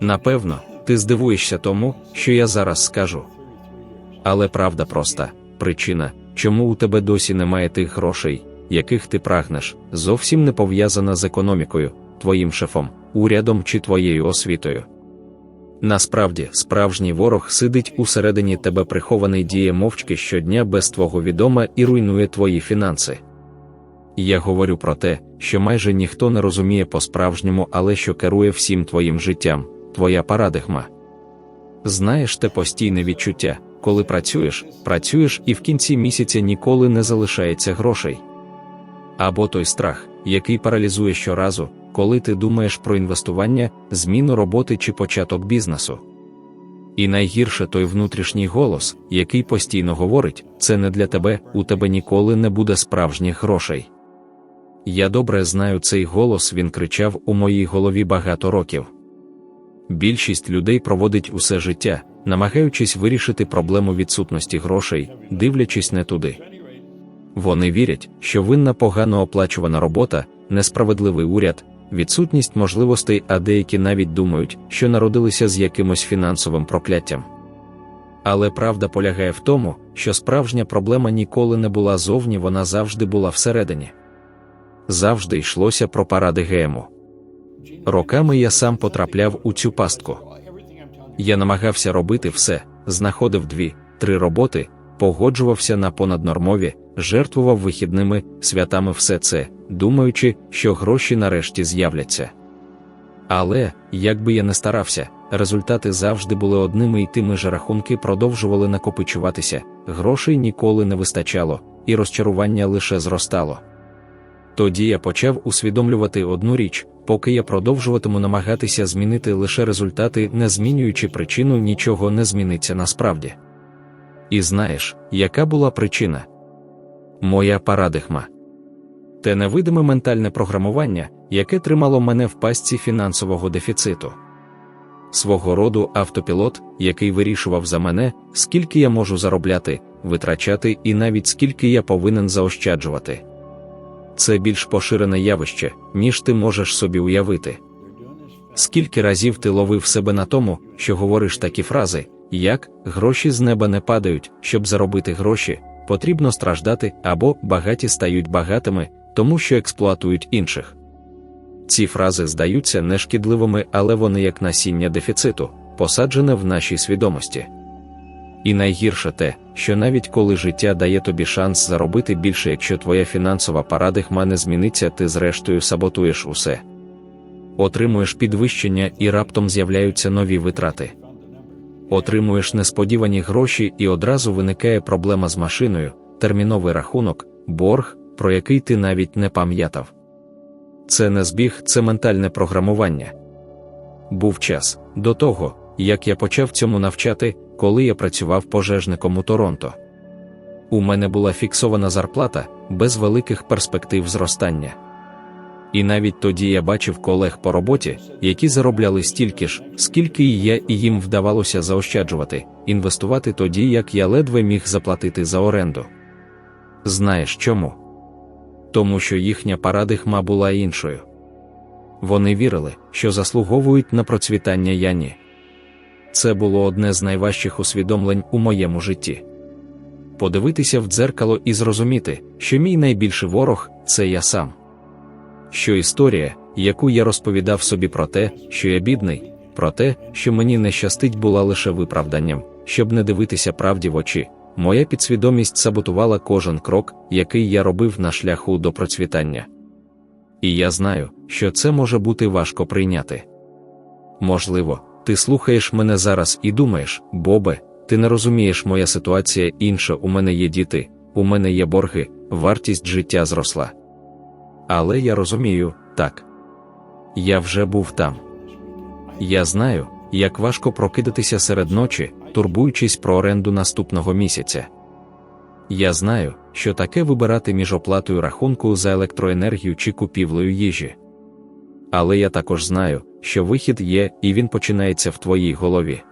Напевно, ти здивуєшся тому, що я зараз скажу. Але правда проста причина, чому у тебе досі немає тих грошей, яких ти прагнеш, зовсім не пов'язана з економікою, твоїм шефом, урядом чи твоєю освітою. Насправді, справжній ворог сидить усередині тебе прихований діє мовчки щодня без твого відома і руйнує твої фінанси. Я говорю про те, що майже ніхто не розуміє по-справжньому, але що керує всім твоїм життям, твоя парадигма. Знаєш те постійне відчуття, коли працюєш, працюєш і в кінці місяця ніколи не залишається грошей. Або той страх, який паралізує щоразу, коли ти думаєш про інвестування, зміну роботи чи початок бізнесу. І найгірше той внутрішній голос, який постійно говорить, це не для тебе, у тебе ніколи не буде справжніх грошей. Я добре знаю цей голос, він кричав у моїй голові багато років. Більшість людей проводить усе життя, намагаючись вирішити проблему відсутності грошей, дивлячись не туди. Вони вірять, що винна погано оплачувана робота, несправедливий уряд, відсутність можливостей, а деякі навіть думають, що народилися з якимось фінансовим прокляттям. Але правда полягає в тому, що справжня проблема ніколи не була зовні, вона завжди була всередині. Завжди йшлося про паради ГМО. Роками я сам потрапляв у цю пастку. Я намагався робити все, знаходив дві, три роботи, погоджувався на понаднормові, жертвував вихідними, святами все це, думаючи, що гроші нарешті з'являться. Але, як би я не старався, результати завжди були одними і тими ж рахунки продовжували накопичуватися, грошей ніколи не вистачало, і розчарування лише зростало. Тоді я почав усвідомлювати одну річ, поки я продовжуватиму намагатися змінити лише результати, не змінюючи причину, нічого не зміниться насправді. І знаєш, яка була причина? Моя парадигма. Те невидиме ментальне програмування, яке тримало мене в пастці фінансового дефіциту. Свого роду автопілот, який вирішував за мене, скільки я можу заробляти, витрачати і навіть скільки я повинен заощаджувати. Це більш поширене явище, ніж ти можеш собі уявити. Скільки разів ти ловив себе на тому, що говориш такі фрази, як гроші з неба не падають, щоб заробити гроші, потрібно страждати або багаті стають багатими, тому що експлуатують інших. Ці фрази здаються нешкідливими, але вони як насіння дефіциту, посаджене в нашій свідомості. І найгірше те, що навіть коли життя дає тобі шанс заробити більше, якщо твоя фінансова парадигма не зміниться, ти зрештою саботуєш усе. Отримуєш підвищення і раптом з'являються нові витрати. Отримуєш несподівані гроші, і одразу виникає проблема з машиною, терміновий рахунок, борг, про який ти навіть не пам'ятав. Це не збіг, це ментальне програмування. Був час до того, як я почав цьому навчати, коли я працював пожежником у Торонто. У мене була фіксована зарплата без великих перспектив зростання. І навіть тоді я бачив колег по роботі, які заробляли стільки ж, скільки і я і їм вдавалося заощаджувати, інвестувати тоді, як я ледве міг заплатити за оренду. Знаєш чому? Тому що їхня парадигма була іншою. Вони вірили, що заслуговують на процвітання Яні. Це було одне з найважчих усвідомлень у моєму житті. Подивитися в дзеркало і зрозуміти, що мій найбільший ворог це я сам. Що історія, яку я розповідав собі про те, що я бідний, про те, що мені не щастить, була лише виправданням, щоб не дивитися правді в очі. Моя підсвідомість саботувала кожен крок, який я робив на шляху до процвітання. І я знаю, що це може бути важко прийняти. Можливо, ти слухаєш мене зараз і думаєш, Бобе, ти не розумієш, моя ситуація інша, у мене є діти, у мене є борги, вартість життя зросла. Але я розумію, так. Я вже був там. Я знаю, як важко прокидатися серед ночі, турбуючись про оренду наступного місяця. Я знаю, що таке вибирати між оплатою рахунку за електроенергію чи купівлею їжі. Але я також знаю, що вихід є, і він починається в твоїй голові.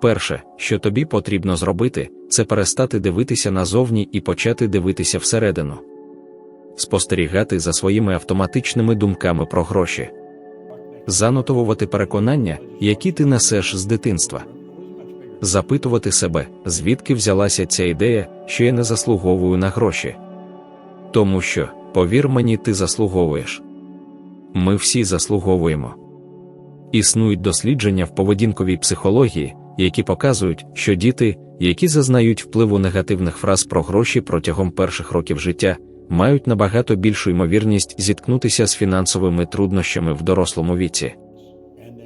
Перше, що тобі потрібно зробити, це перестати дивитися назовні і почати дивитися всередину, спостерігати за своїми автоматичними думками про гроші. занотовувати переконання, які ти несеш з дитинства. Запитувати себе, звідки взялася ця ідея, що я не заслуговую на гроші. Тому що, повір мені, ти заслуговуєш. Ми всі заслуговуємо. Існують дослідження в поведінковій психології, які показують, що діти, які зазнають впливу негативних фраз про гроші протягом перших років життя, мають набагато більшу ймовірність зіткнутися з фінансовими труднощами в дорослому віці.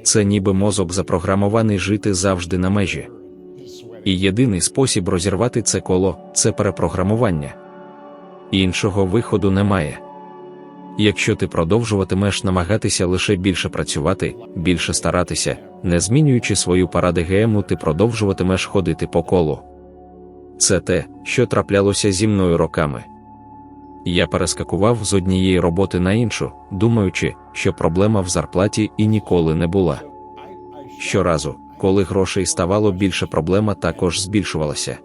Це ніби мозок запрограмований жити завжди на межі. І єдиний спосіб розірвати це коло це перепрограмування. Іншого виходу немає. Якщо ти продовжуватимеш намагатися лише більше працювати, більше старатися, не змінюючи свою парадигему, ти продовжуватимеш ходити по колу. Це те, що траплялося зі мною роками. Я перескакував з однієї роботи на іншу, думаючи, що проблема в зарплаті і ніколи не була. Щоразу, коли грошей ставало більше, проблема також збільшувалася.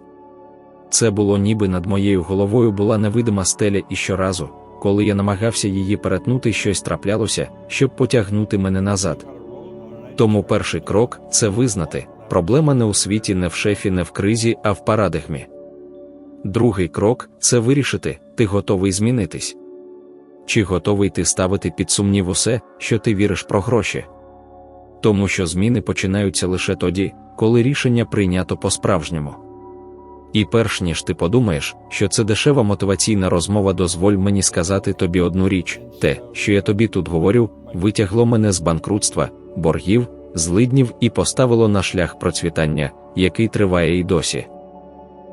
Це було ніби над моєю головою була невидима стеля, і щоразу, коли я намагався її перетнути, щось траплялося, щоб потягнути мене назад. Тому перший крок це визнати, проблема не у світі, не в шефі, не в кризі, а в парадигмі. Другий крок це вирішити, ти готовий змінитись. Чи готовий ти ставити під сумнів усе, що ти віриш про гроші? Тому що зміни починаються лише тоді, коли рішення прийнято по-справжньому. І перш ніж ти подумаєш, що це дешева мотиваційна розмова, дозволь мені сказати тобі одну річ: те, що я тобі тут говорю, витягло мене з банкрутства, боргів, злиднів і поставило на шлях процвітання, який триває й досі.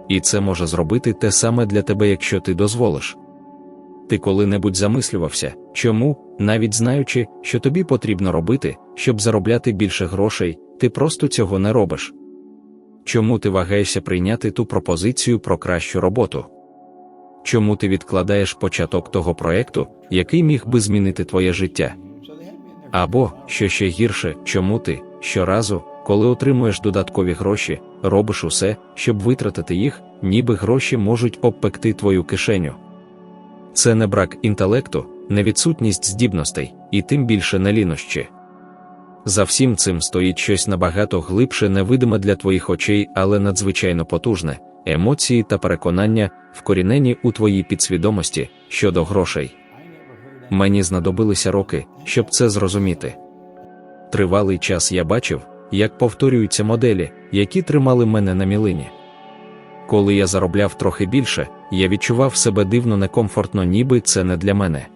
І це може зробити те саме для тебе, якщо ти дозволиш. Ти коли-небудь замислювався, чому, навіть знаючи, що тобі потрібно робити, щоб заробляти більше грошей, ти просто цього не робиш. Чому ти вагаєшся прийняти ту пропозицію про кращу роботу? Чому ти відкладаєш початок того проекту, який міг би змінити твоє життя? Або, що ще гірше, чому ти щоразу, коли отримуєш додаткові гроші, робиш усе, щоб витратити їх, ніби гроші можуть обпекти твою кишеню? Це не брак інтелекту, не відсутність здібностей, і тим більше не лінощі. За всім цим стоїть щось набагато глибше, невидиме для твоїх очей, але надзвичайно потужне емоції та переконання, вкорінені у твоїй підсвідомості щодо грошей. Мені знадобилися роки, щоб це зрозуміти. Тривалий час я бачив, як повторюються моделі, які тримали мене на мілині. Коли я заробляв трохи більше, я відчував себе дивно некомфортно, ніби це не для мене.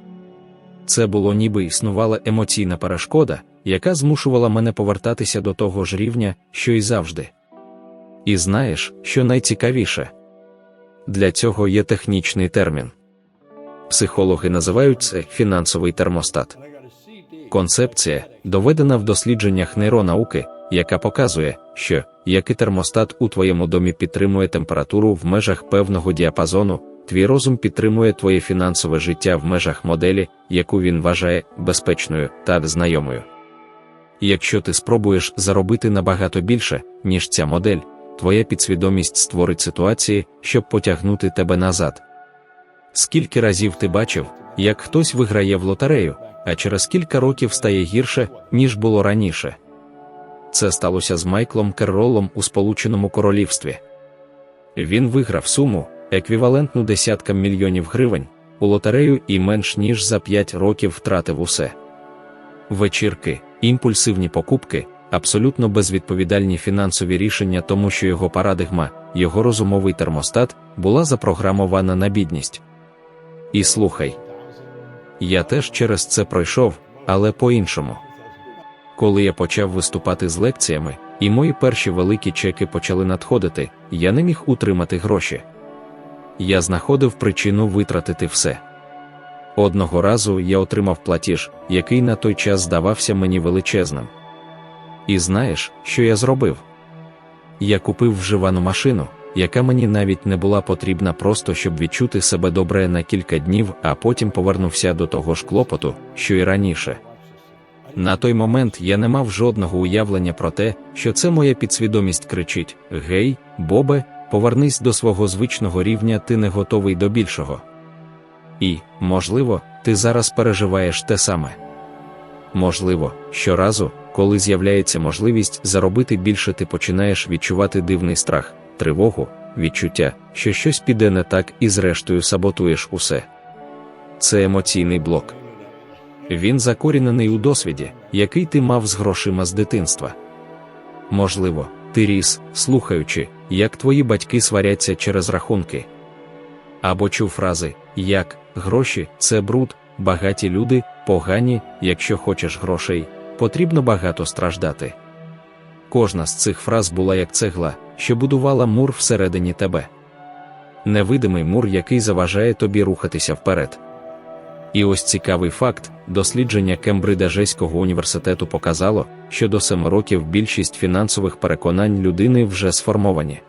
Це було ніби існувала емоційна перешкода, яка змушувала мене повертатися до того ж рівня, що й завжди. І знаєш, що найцікавіше для цього є технічний термін. Психологи називають це фінансовий термостат. Концепція, доведена в дослідженнях нейронауки, яка показує, що як і термостат у твоєму домі підтримує температуру в межах певного діапазону, твій розум підтримує твоє фінансове життя в межах моделі, яку він вважає безпечною та знайомою. Якщо ти спробуєш заробити набагато більше, ніж ця модель, твоя підсвідомість створить ситуації, щоб потягнути тебе назад. Скільки разів ти бачив, як хтось виграє в лотерею, а через кілька років стає гірше, ніж було раніше. Це сталося з Майклом Керролом у Сполученому Королівстві. Він виграв суму, еквівалентну десяткам мільйонів гривень, у лотерею і менш ніж за 5 років втратив усе. Вечірки, імпульсивні покупки, абсолютно безвідповідальні фінансові рішення, тому що його парадигма, його розумовий термостат була запрограмована на бідність. І слухай, я теж через це пройшов, але по-іншому. Коли я почав виступати з лекціями, і мої перші великі чеки почали надходити, я не міг утримати гроші. Я знаходив причину витратити все. Одного разу я отримав платіж, який на той час здавався мені величезним. І знаєш, що я зробив? Я купив вживану машину, яка мені навіть не була потрібна просто щоб відчути себе добре на кілька днів, а потім повернувся до того ж клопоту, що й раніше. На той момент я не мав жодного уявлення про те, що це моя підсвідомість кричить: Гей, Бобе, повернись до свого звичного рівня, ти не готовий до більшого. І, можливо, ти зараз переживаєш те саме. Можливо, щоразу, коли з'являється можливість заробити більше, ти починаєш відчувати дивний страх, тривогу, відчуття, що щось піде не так і зрештою саботуєш усе. Це емоційний блок. Він закорінений у досвіді, який ти мав з грошима з дитинства. Можливо, ти ріс, слухаючи, як твої батьки сваряться через рахунки. Або чув фрази як гроші це бруд, багаті люди, погані, якщо хочеш грошей, потрібно багато страждати. Кожна з цих фраз була як цегла, що будувала мур всередині тебе. Невидимий мур, який заважає тобі рухатися вперед. І ось цікавий факт: дослідження Кембриджеського університету показало, що до семи років більшість фінансових переконань людини вже сформовані.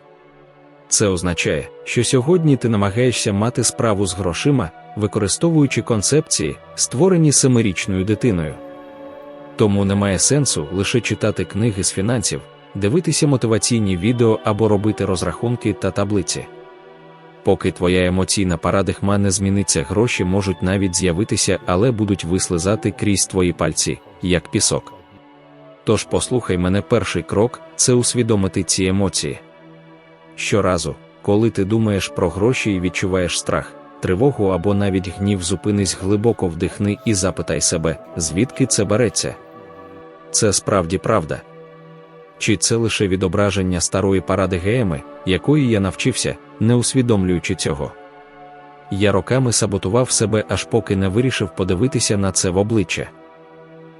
Це означає, що сьогодні ти намагаєшся мати справу з грошима, використовуючи концепції, створені семирічною дитиною. Тому немає сенсу лише читати книги з фінансів, дивитися мотиваційні відео або робити розрахунки та таблиці. Поки твоя емоційна парадигма не зміниться, гроші можуть навіть з'явитися, але будуть вислизати крізь твої пальці, як пісок. Тож послухай мене перший крок це усвідомити ці емоції. Щоразу, коли ти думаєш про гроші і відчуваєш страх, тривогу або навіть гнів, зупинись глибоко вдихни і запитай себе, звідки це береться. Це справді правда. Чи це лише відображення старої парадигеми, якої я навчився, не усвідомлюючи цього? Я роками саботував себе, аж поки не вирішив подивитися на це в обличчя.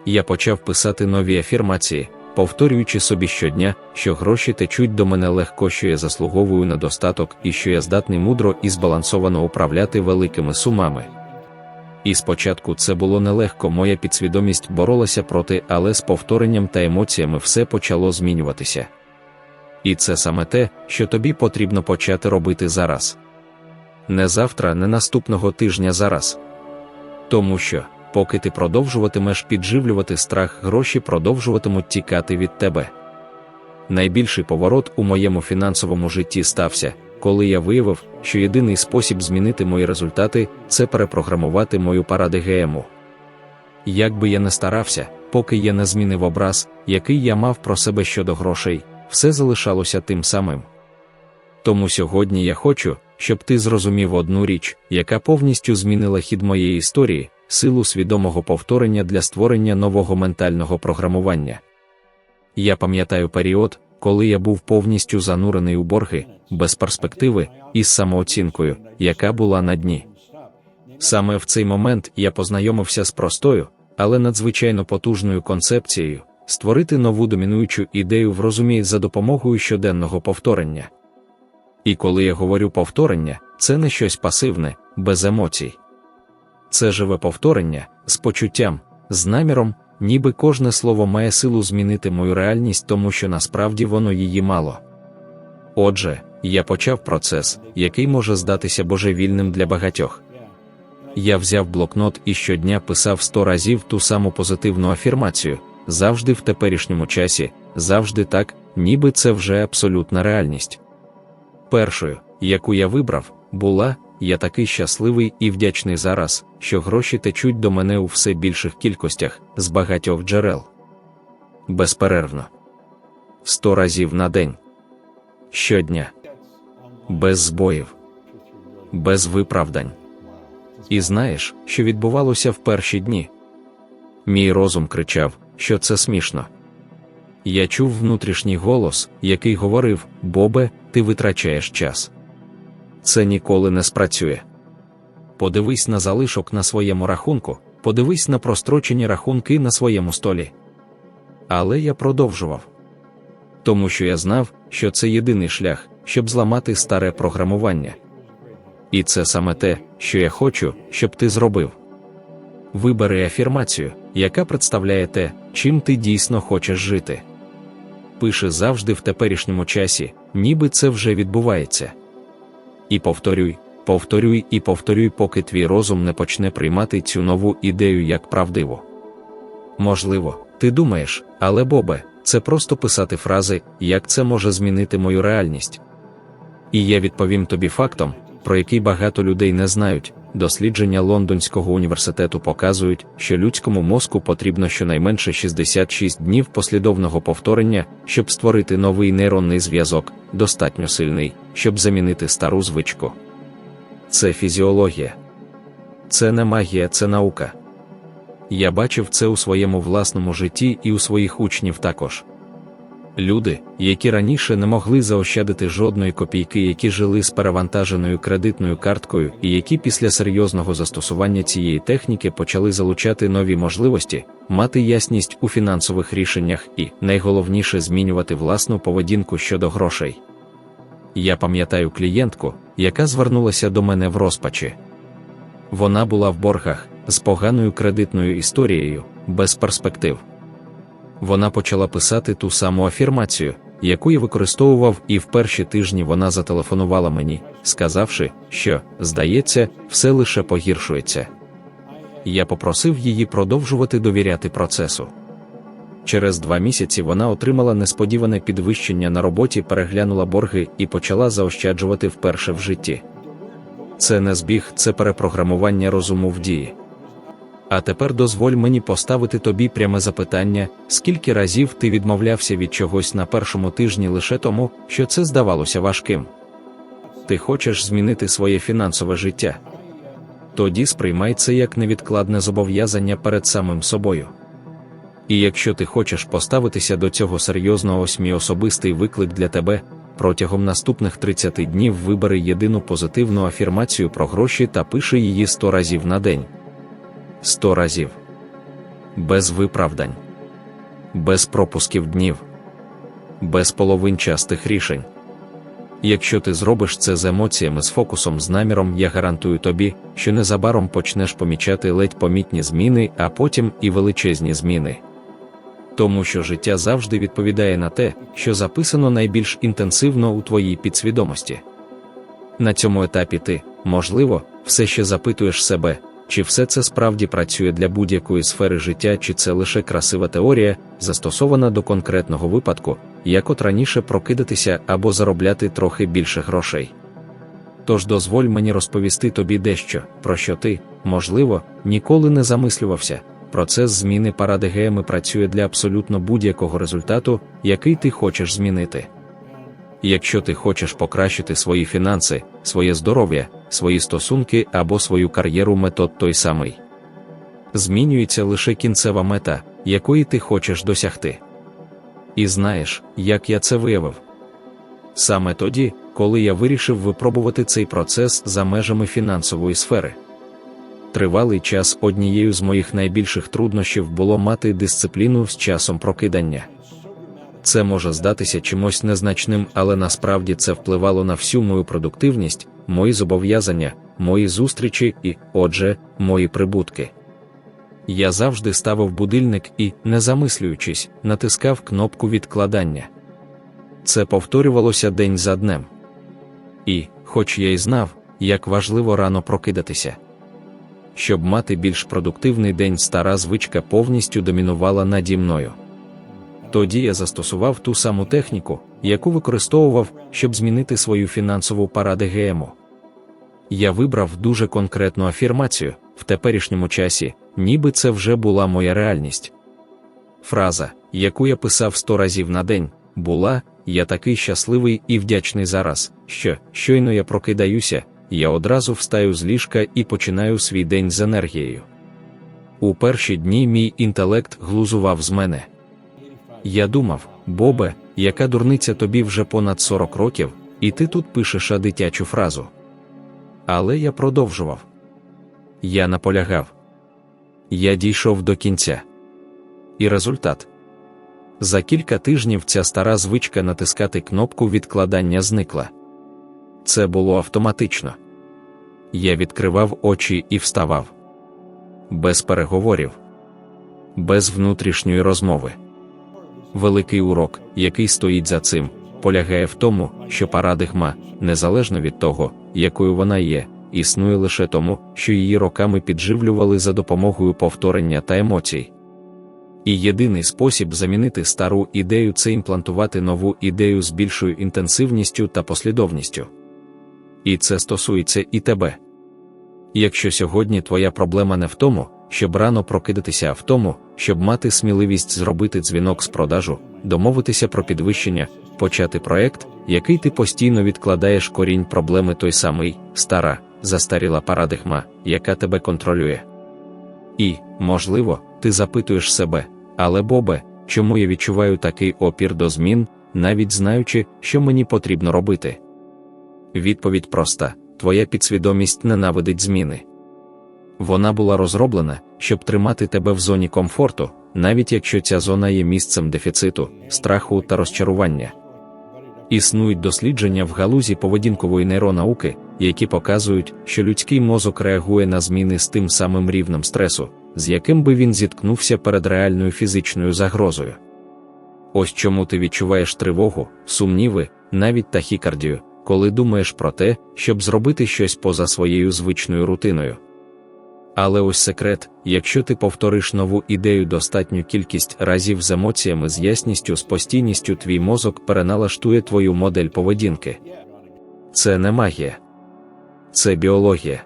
Я почав писати нові афірмації, повторюючи собі щодня, що гроші течуть до мене легко, що я заслуговую на достаток і що я здатний мудро і збалансовано управляти великими сумами. І спочатку це було нелегко, моя підсвідомість боролася проти, але з повторенням та емоціями все почало змінюватися. І це саме те, що тобі потрібно почати робити зараз. Не завтра, не наступного тижня зараз. Тому що, поки ти продовжуватимеш підживлювати страх, гроші продовжуватимуть тікати від тебе. Найбільший поворот у моєму фінансовому житті стався, коли я виявив, що єдиний спосіб змінити мої результати це перепрограмувати мою парадигему. Як би я не старався, поки я не змінив образ, який я мав про себе щодо грошей, все залишалося тим самим. Тому сьогодні я хочу, щоб ти зрозумів одну річ, яка повністю змінила хід моєї історії, силу свідомого повторення для створення нового ментального програмування. Я пам'ятаю період, коли я був повністю занурений у борги, без перспективи і з самооцінкою, яка була на дні. Саме в цей момент я познайомився з простою, але надзвичайно потужною концепцією створити нову домінуючу ідею в розумі за допомогою щоденного повторення. І коли я говорю повторення, це не щось пасивне, без емоцій. Це живе повторення з почуттям, з наміром, ніби кожне слово має силу змінити мою реальність, тому що насправді воно її мало. Отже, я почав процес, який може здатися божевільним для багатьох. Я взяв блокнот і щодня писав сто разів ту саму позитивну афірмацію, завжди в теперішньому часі, завжди так, ніби це вже абсолютна реальність. Першою, яку я вибрав, була я такий щасливий і вдячний зараз, що гроші течуть до мене у все більших кількостях з багатьох джерел. Безперервно. Сто разів на день. Щодня. Без збоїв, без виправдань. І знаєш, що відбувалося в перші дні? Мій розум кричав, що це смішно. Я чув внутрішній голос, який говорив: Бобе, ти витрачаєш час. Це ніколи не спрацює. Подивись на залишок на своєму рахунку, подивись на прострочені рахунки на своєму столі. Але я продовжував. Тому що я знав, що це єдиний шлях, щоб зламати старе програмування. І це саме те, що я хочу, щоб ти зробив. Вибери афірмацію, яка представляє те, чим ти дійсно хочеш жити. Пиши завжди в теперішньому часі, ніби це вже відбувається. І повторюй, повторюй і повторюй, поки твій розум не почне приймати цю нову ідею як правдиву. Можливо, ти думаєш, але Бобе, це просто писати фрази, як це може змінити мою реальність. І я відповім тобі фактом, про який багато людей не знають. Дослідження Лондонського університету показують, що людському мозку потрібно щонайменше 66 днів послідовного повторення, щоб створити новий нейронний зв'язок, достатньо сильний, щоб замінити стару звичку. Це фізіологія. Це не магія, це наука. Я бачив це у своєму власному житті і у своїх учнів також. Люди, які раніше не могли заощадити жодної копійки, які жили з перевантаженою кредитною карткою, і які після серйозного застосування цієї техніки почали залучати нові можливості, мати ясність у фінансових рішеннях і, найголовніше, змінювати власну поведінку щодо грошей. Я пам'ятаю клієнтку, яка звернулася до мене в розпачі. Вона була в боргах з поганою кредитною історією, без перспектив вона почала писати ту саму афірмацію, яку я використовував, і в перші тижні вона зателефонувала мені, сказавши, що, здається, все лише погіршується. Я попросив її продовжувати довіряти процесу. Через два місяці вона отримала несподіване підвищення на роботі, переглянула борги і почала заощаджувати вперше в житті. Це не збіг, це перепрограмування розуму в дії. А тепер дозволь мені поставити тобі пряме запитання, скільки разів ти відмовлявся від чогось на першому тижні лише тому, що це здавалося важким. Ти хочеш змінити своє фінансове життя. Тоді сприймай це як невідкладне зобов'язання перед самим собою. І якщо ти хочеш поставитися до цього серйозно, ось мій особистий виклик для тебе, протягом наступних 30 днів вибери єдину позитивну афірмацію про гроші та пиши її 100 разів на день сто разів. Без виправдань, без пропусків днів, без половинчастих рішень. Якщо ти зробиш це з емоціями, з фокусом, з наміром, я гарантую тобі, що незабаром почнеш помічати ледь помітні зміни, а потім і величезні зміни. Тому що життя завжди відповідає на те, що записано найбільш інтенсивно у твоїй підсвідомості. На цьому етапі ти, можливо, все ще запитуєш себе, чи все це справді працює для будь-якої сфери життя, чи це лише красива теорія, застосована до конкретного випадку, як от раніше прокидатися або заробляти трохи більше грошей. Тож дозволь мені розповісти тобі дещо, про що ти, можливо, ніколи не замислювався. Процес зміни парадигеми працює для абсолютно будь-якого результату, який ти хочеш змінити. Якщо ти хочеш покращити свої фінанси, своє здоров'я, свої стосунки або свою кар'єру метод той самий. Змінюється лише кінцева мета, якої ти хочеш досягти. І знаєш, як я це виявив? Саме тоді, коли я вирішив випробувати цей процес за межами фінансової сфери. Тривалий час однією з моїх найбільших труднощів було мати дисципліну з часом прокидання. Це може здатися чимось незначним, але насправді це впливало на всю мою продуктивність, мої зобов'язання, мої зустрічі і, отже, мої прибутки. Я завжди ставив будильник і, не замислюючись, натискав кнопку відкладання. Це повторювалося день за днем. І, хоч я й знав, як важливо рано прокидатися. Щоб мати більш продуктивний день, стара звичка повністю домінувала наді мною. Тоді я застосував ту саму техніку, яку використовував, щоб змінити свою фінансову парадигему. Я вибрав дуже конкретну афірмацію в теперішньому часі, ніби це вже була моя реальність. Фраза, яку я писав сто разів на день, була Я такий щасливий і вдячний зараз, що, щойно я прокидаюся, я одразу встаю з ліжка і починаю свій день з енергією. У перші дні мій інтелект глузував з мене. Я думав, Бобе, яка дурниця тобі вже понад 40 років, і ти тут пишеш а дитячу фразу. Але я продовжував. Я наполягав. Я дійшов до кінця. І результат. За кілька тижнів ця стара звичка натискати кнопку відкладання зникла. Це було автоматично. Я відкривав очі і вставав. Без переговорів, без внутрішньої розмови. Великий урок, який стоїть за цим, полягає в тому, що парадигма, незалежно від того, якою вона є, існує лише тому, що її роками підживлювали за допомогою повторення та емоцій. І єдиний спосіб замінити стару ідею це імплантувати нову ідею з більшою інтенсивністю та послідовністю. і це стосується і тебе. Якщо сьогодні твоя проблема не в тому, щоб рано прокидатися, в тому, щоб мати сміливість зробити дзвінок з продажу, домовитися про підвищення, почати проект, який ти постійно відкладаєш корінь проблеми той самий, стара, застаріла парадигма, яка тебе контролює. І, можливо, ти запитуєш себе, але Бобе, чому я відчуваю такий опір до змін, навіть знаючи, що мені потрібно робити? Відповідь проста: твоя підсвідомість ненавидить зміни. Вона була розроблена, щоб тримати тебе в зоні комфорту, навіть якщо ця зона є місцем дефіциту, страху та розчарування. Існують дослідження в галузі поведінкової нейронауки, які показують, що людський мозок реагує на зміни з тим самим рівнем стресу, з яким би він зіткнувся перед реальною фізичною загрозою. Ось чому ти відчуваєш тривогу, сумніви, навіть тахікардію, коли думаєш про те, щоб зробити щось поза своєю звичною рутиною. Але ось секрет, якщо ти повториш нову ідею достатню кількість разів з емоціями, з ясністю, з постійністю, твій мозок переналаштує твою модель поведінки. Це не магія, це біологія.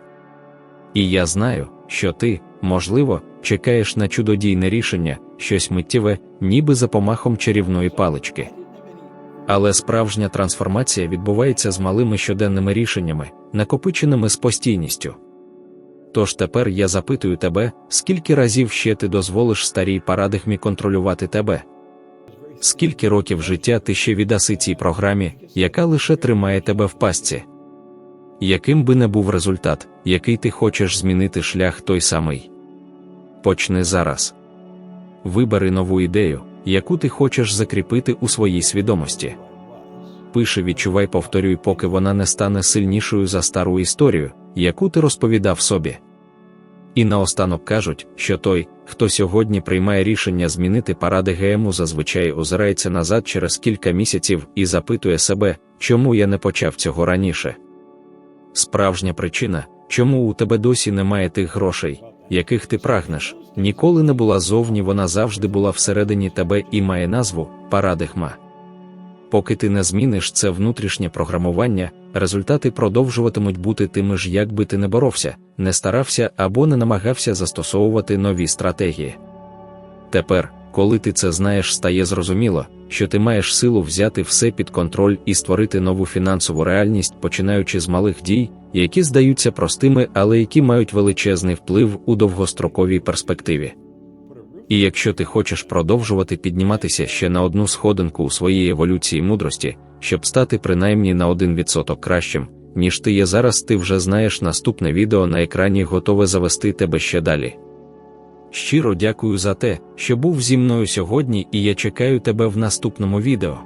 І я знаю, що ти, можливо, чекаєш на чудодійне рішення, щось миттєве, ніби за помахом чарівної палички. Але справжня трансформація відбувається з малими щоденними рішеннями, накопиченими з постійністю. Тож тепер я запитую тебе, скільки разів ще ти дозволиш старій парадигмі контролювати тебе? Скільки років життя ти ще віддаси цій програмі, яка лише тримає тебе в пастці? Яким би не був результат, який ти хочеш змінити шлях той самий? Почни зараз. Вибери нову ідею, яку ти хочеш закріпити у своїй свідомості. Пиши, відчувай, повторюй, поки вона не стане сильнішою за стару історію, яку ти розповідав собі. І наостанок кажуть, що той, хто сьогодні приймає рішення змінити паради ГМУ, зазвичай озирається назад через кілька місяців і запитує себе, чому я не почав цього раніше. Справжня причина, чому у тебе досі немає тих грошей, яких ти прагнеш, ніколи не була зовні, вона завжди була всередині тебе і має назву парадигма. Поки ти не зміниш це внутрішнє програмування, результати продовжуватимуть бути тими ж, як би ти не боровся, не старався або не намагався застосовувати нові стратегії. Тепер, коли ти це знаєш, стає зрозуміло, що ти маєш силу взяти все під контроль і створити нову фінансову реальність, починаючи з малих дій, які здаються простими, але які мають величезний вплив у довгостроковій перспективі. І якщо ти хочеш продовжувати підніматися ще на одну сходинку у своїй еволюції мудрості, щоб стати принаймні на 1% кращим, ніж ти є зараз, ти вже знаєш наступне відео на екрані готове завести тебе ще далі. Щиро дякую за те, що був зі мною сьогодні, і я чекаю тебе в наступному відео.